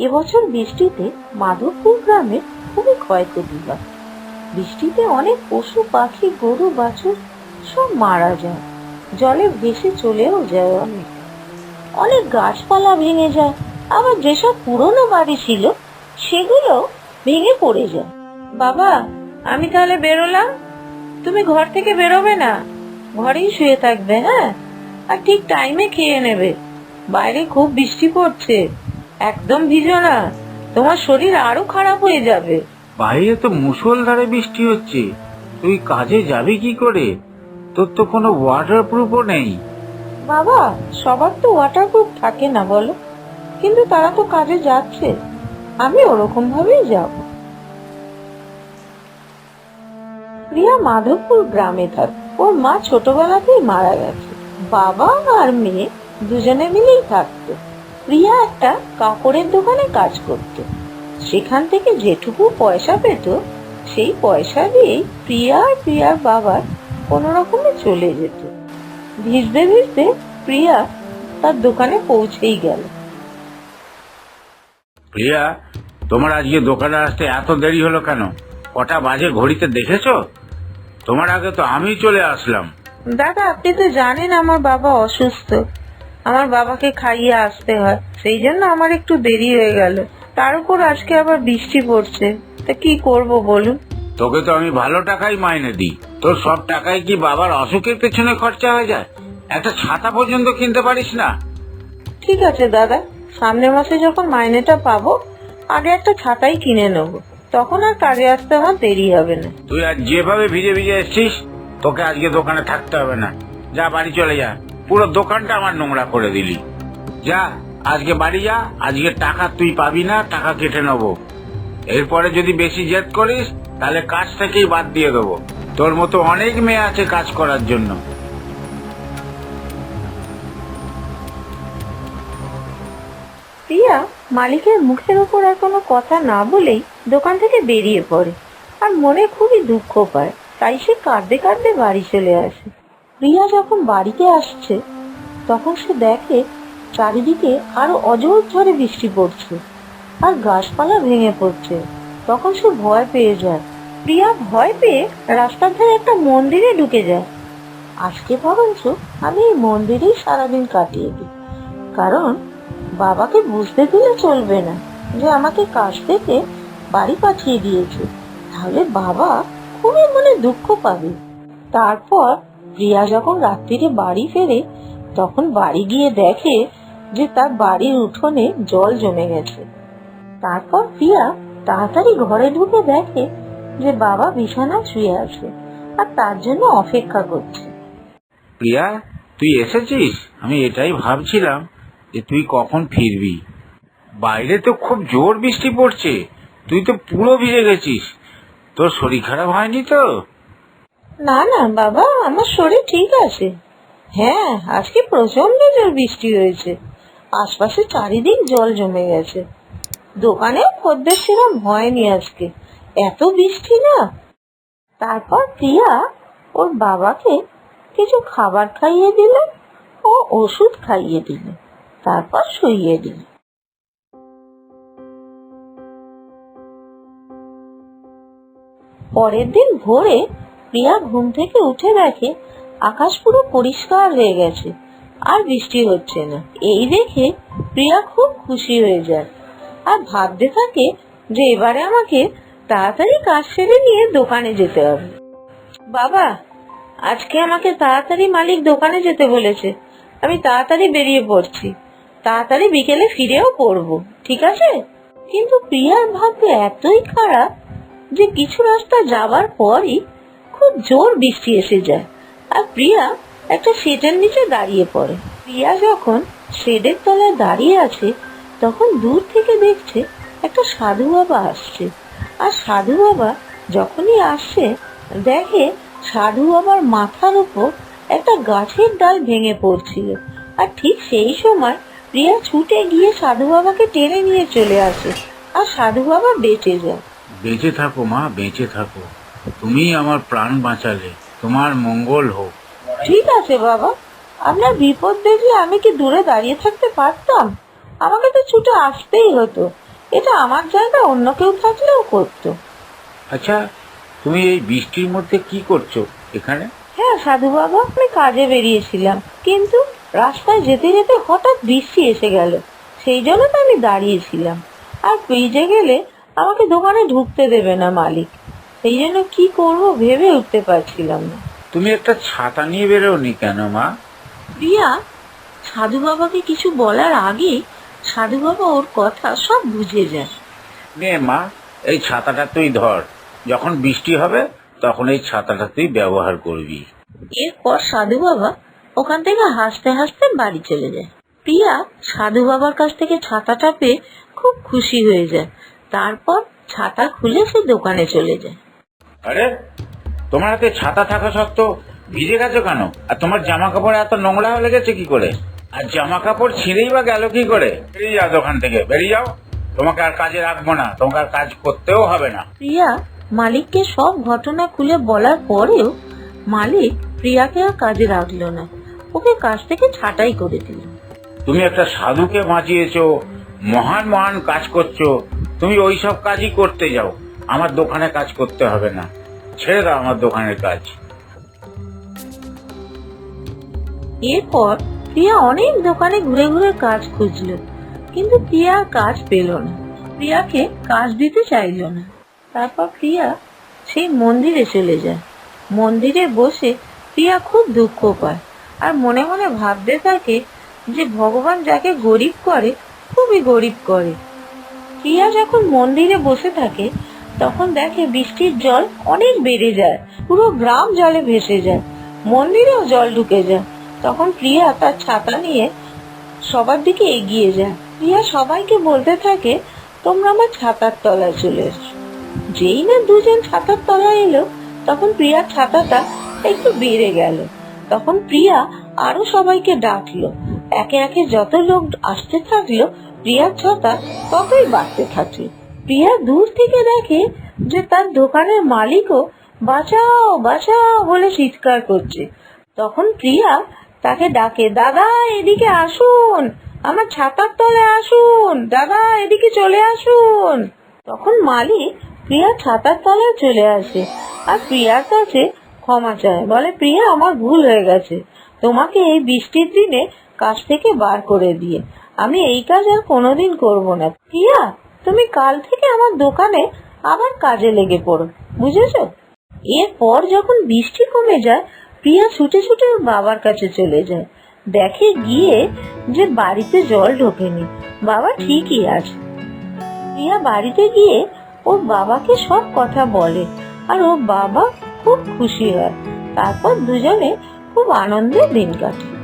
এবছর বৃষ্টিতে মাধবপুর গ্রামে খুবই ক্ষয়ক্ষতি হয়। বৃষ্টিতে অনেক পশু, পাখি, গরু, বাছুর সব মারা যায়। জলে ভেসে চলেও যায় অনেক। অনেক গাছপালা ভেঙে যায়। আবার যেসব পুরনো বাড়ি ছিল সেগুলো ভেঙে পড়ে যায়। বাবা, আমি তাহলে বেরোলাম? তুমি ঘর থেকে বেরোবে না? ঘরেই শুয়ে থাকবে হ্যাঁ? আর ঠিক টাইমে খেয়ে নেবে। বাইরে খুব বৃষ্টি পড়ছে। একদম ভিজো না। তোমার শরীর আরও খারাপ হয়ে যাবে। বাইরে তো মুষলধারে বৃষ্টি হচ্ছে। তুই কাজে যাবি কি করে? তোর তো কোনো ওয়াটার প্রুফও নেই। বাবা সবার তো ওয়াটারপ্রুফ থাকে না বলো। কিন্তু তারা তো কাজে যাচ্ছে। আমি ওরকম ভাবেই যাব। প্রিয়া মাধবপুর গ্রামে থাক। ওর মা ছোটবেলাতেই মারা গেছে। বাবা আর মেয়ে দুজনে মিলেই থাকতো। প্রিয়া একটা কাপড়ের দোকানে কাজ করত। সেখান থেকে যেটুকু পয়সা পেত সেই পয়সা দিয়েই প্রিয়া আর প্রিয়ার বাবার কোনো রকমে চলে যেত। ভিজতে ভিজতে প্রিয়া তার দোকানে পৌঁছেই গেল। প্রিয়া তোমার আজকে দোকানে আসতে এত দেরি হলো কেন? কটা বাজে ঘড়িতে দেখেছ? তোমার আগে তো আমি চলে আসলাম। দাদা আপনি তো জানেন আমার বাবা অসুস্থ। আমার বাবাকে খাইয়ে আসতে হয়। সেই জন্য আমার একটু দেরি হয়ে গেল। তার উপর আজকে আবার বৃষ্টি পড়ছে। তা কি করব বলুন? তোকে তো আমি ভালো টাকাই মাইনে দিই। তোর সব টাকায় কি বাবার অসুখের পেছনে খরচা হয়ে যায়? একটা ছাতা পর্যন্ত কিনতে পারিস না? ঠিক আছে দাদা সামনের মাসে যখন মাইনেটা পাবো আগে একটা ছাতাই কিনে নেব। তখন আর কাজে আসতে আমার দেরি হবে না। তুই আর যেভাবে ভিজে ভিজে এসছিস তোকে আজকে দোকানে থাকতে হবে না। যা বাড়ি চলে যা। পুরো দোকানটা আমার নোংরা করে দিলি। যা, আজকে বাড়ি যা, আজকে টাকা তুই পাবি না, টাকা কেটে নেব। এরপরে যদি বেশি জেদ করিস, তাহলে কাজ থেকেই বাদ দিয়ে দেবো। তোর মতো অনেক মেয়ে আছে কাজ করার জন্য। প্রিয়া, মালিকের মুখের উপর আর কোনো কথা না বলেই দোকান থেকে বেরিয়ে পড়ে। আর মনে খুবই দুঃখ পায়, তাই সে কাঁদতে কাঁদতে বাড়ি চলে আসে। প্রিয়া যখন বাড়িতে আসছে, তখন সে দেখে চারিদিকে আরও অজর ঝড়ে বৃষ্টি পড়ছে আর গাছপালা ভেঙে পড়ছে। তখন সে ভয় পেয়ে যায়। প্রিয়া ভয় পেয়ে রাস্তার ধারে একটা মন্দিরে ঢুকে যায়। আজকে বরঞ্চ আমি এই মন্দিরেই সারাদিন কাটিয়ে দিই। কারণ বাবাকে বুঝতে দিলে চলবে না যে আমাকে কাজ থেকে বাড়ি পাঠিয়ে দিয়েছে। তাহলে বাবা খুবই মনে দুঃখ পাবে। তারপর প্রিয়া যখন রাত্রিরে বাড়ি ফেরে, তখন বাড়ি গিয়ে দেখে যে তার বাড়ির উঠোনে জল জমে গেছে। তারপর প্রিয়া তাড়াতাড়ি ঘরে ঢুকে দেখে যে বাবা বিছানায় শুয়ে আছে আর তার জন্য অপেক্ষা করছে। প্রিয়া তুই এসেছিস? আমি এটাই ভাবছিলাম যে তুই কখন ফিরবি। বাইরে তো খুব জোর বৃষ্টি পড়ছে। তুই তো পুরো ভিজে গেছিস। তোর শরীর খারাপ হয়নি তো? না না, বাবা, আমার শরীর ঠিক আছে। হ্যাঁ আজকে প্রচণ্ড জোর বৃষ্টি হয়েছে। আশপাশে চারিদিক জল জমে গেছে। দোকানেও খদ্দের সেরকম হয়নি আজকে। এত বৃষ্টি না। তারপর প্রিয়া ওর বাবাকে কিছু খাবার খাইয়ে দিল ও ওষুধ খাইয়ে দিল। তারপর শুইয়ে দিল। পরের দিন ভোরে প্রিয়া ঘুম থেকে উঠে দেখে আকাশ পুরো পরিষ্কার হয়ে গেছে, আর বৃষ্টি হচ্ছে না। এই দেখে প্রিয়া খুব খুশি হয়ে যায়, আর ভাবতে থাকে যে এবারে আমাকে তাড়াতাড়ি কাজ সেরে নিয়ে দোকানে যেতে হবে। বাবা, আজকে আমাকে তাড়াতাড়ি মালিক দোকানে যেতে বলেছে, আমি তাড়াতাড়ি বেরিয়ে পড়ছি, তাড়াতাড়ি বিকেলে ফিরেও পড়ব, ঠিক আছে? কিন্তু প্রিয়ার ভাগ্য এতই খারাপ যে কিছু রাস্তা যাবার পরই খুব জোর বৃষ্টি এসে যায়। আর প্রিয়া একটা শেডের নিচে দাঁড়িয়ে পড়ে। প্রিয়া যখন শেডের তলায় দাঁড়িয়ে আছে, তখন দূর থেকে দেখছে একটা সাধু বাবা আসছে। আর সাধু বাবা যখনই আসছে দেখে সাধু বাবার মাথার উপর একটা গাছের ডাল ভেঙে পড়ছিল। আর ঠিক সেই সময় প্রিয়া ছুটে গিয়ে সাধু বাবাকে টেনে নিয়ে চলে আসে। আর সাধু বাবা বেঁচে যায়। বেঁচে থাকো মা, বেঁচে থাকো। তুমি আমার প্রাণ বাঁচালে তোমার মঙ্গল হোক। ঠিক আছে বাবা। আপনার বিপদ দেখলে আমি কি দূরে দাঁড়িয়ে থাকতে পারতাম? আমাকে তো ছুটে আসতেই হতো। এটা আমার জায়গা অন্য কেউ থাকলেও করতো। আচ্ছা তুমি এই বৃষ্টির মধ্যে কি করছ এখানে? হ্যাঁ সাধু বাবা আমি কাজে বেরিয়েছিলাম। কিন্তু রাস্তায় যেতে যেতে হঠাৎ বৃষ্টি এসে গেল। সেই জন্য তো আমি দাঁড়িয়েছিলাম। আর ফ্রিজে গেলে আমাকে দোকানে ঢুকতে দেবে না মালিক। সেই জন্য কি করব ভেবে উঠতে পারছিলাম না। তুমি একটা ছাতা নিয়ে বেরোনি কেন মা? রিয়া সাধু বাবাকে কিছু বলার আগেই সাধু বাবা ওর কথা সব বুঝে যায়। নে মা এই ছাতাটা তুই ধর। যখন বৃষ্টি হবে তখন এই ছাতাটা তুই ব্যবহার করবি। এরপর সাধু বাবা ওখান থেকে হাসতে হাসতে বাড়ি চলে যায়। প্রিয়া সাধু বাবার কাছ থেকে ছাতাটা পেয়ে খুব খুশি হয়ে যায়। তারপর ছাতা খুলে সে দোকানে চলে যায়। আরে তোমার হাতে ছাতা থাকা সত্ত্বেও ভিজে গেছো কেন? আর তোমার জামা কাপড় এত নোংরা হয়ে গেছে কি করে? আর জামা কাপড় ছিঁড়েই বা গেল কি করে? বেরিয়ে যাও দোকান থেকে বেরিয়ে যাও। তোমাকে আর কাজে রাখব না তোমাকে আর কাজ করতেও হবে না। প্রিয়া মালিককে সব ঘটনা খুলে বলার পরেও মালিক প্রিয়াকে আর কাজে রাখল না। ওকে কাজ থেকে ছাঁটাই করে দিল। তুমি একটা সাধুকে বাঁচিয়েছো মহান মহান কাজ করছ। তুমি ওই সব কাজই করতে যাও। আমার দোকানে কাজ করতে হবে না। ছেড়ে দাও আমার দোকানের কাজ। এরপর প্রিয়া অনেক দোকানে ঘুরে ঘুরে কাজ খুঁজলো, কিন্তু প্রিয়া কাজ পেল না। প্রিয়াকে কাজ দিতে চাইলো না। তারপর প্রিয়া সেই মন্দিরে চলে যায়। মন্দিরে বসে প্রিয়া খুব দুঃখ পায় আর মনে মনে ভাবতে থাকে যে ভগবান যাকে গরিব করে, খুবই গরিব করে। প্রিয়া যখন মন্দিরে বসে থাকে তখন দেখে বৃষ্টির জল অনেক বেড়ে যায়, পুরো গ্রাম জলে ভেসে যায়, মন্দিরেও জল ঢুকে যায়। তখন প্রিয়া তার ছাতা নিয়ে সবার দিকে এগিয়ে যায়। প্রিয়া সবাইকে বলতে থাকে, তোমরা আমার ছাতার তলায় চলে এসো যেই না দুজন ছাতার তলায় এলো, তখন প্রিয়ার ছাতাটা একটু বেড়ে গেল। তখন প্রিয়া আরও সবাইকে ডাকলো। একে একে যত লোক আসতে থাকল, প্রিয়ার ছাতা ততই বাড়তে থাকল। প্রিয়া দূর থেকে দেখে যে তার দোকানের মালিকও বাঁচাও বাঁচাও বলে চিৎকার করছে। তখন প্রিয়া তাকে ডাকে, দাদা, এদিকে আসুন, আমার ছাতার তলে আসুন, দাদা, এদিকে চলে আসুন। তখন মালিক প্রিয়া ছাতার তলায় চলে আসে আর প্রিয়ার কাছে ক্ষমা চায়, বলে, প্রিয়া, আমার ভুল হয়ে গেছে। তোমাকে এই বৃষ্টির দিনে কাজ থেকে বার করে দিয়ে, আমি এই কাজ আর কোনোদিন করব না। প্রিয়া তুমি কাল থেকে আমার দোকানে আবার কাজে লেগে পড়ো, বুঝেছ? এরপর যখন বৃষ্টি কমে যায়, প্রিয়া ছুটে ছুটে ওর বাবার কাছে চলে যায়। দেখে গিয়ে যে বাড়িতে জল ঢোকেনি, বাবা ঠিকই আছে। প্রিয়া বাড়িতে গিয়ে ওর বাবাকে সব কথা বলে আর ওর বাবা খুব খুশি হয়। তারপর দুজনে খুব আনন্দে দিন কাটে।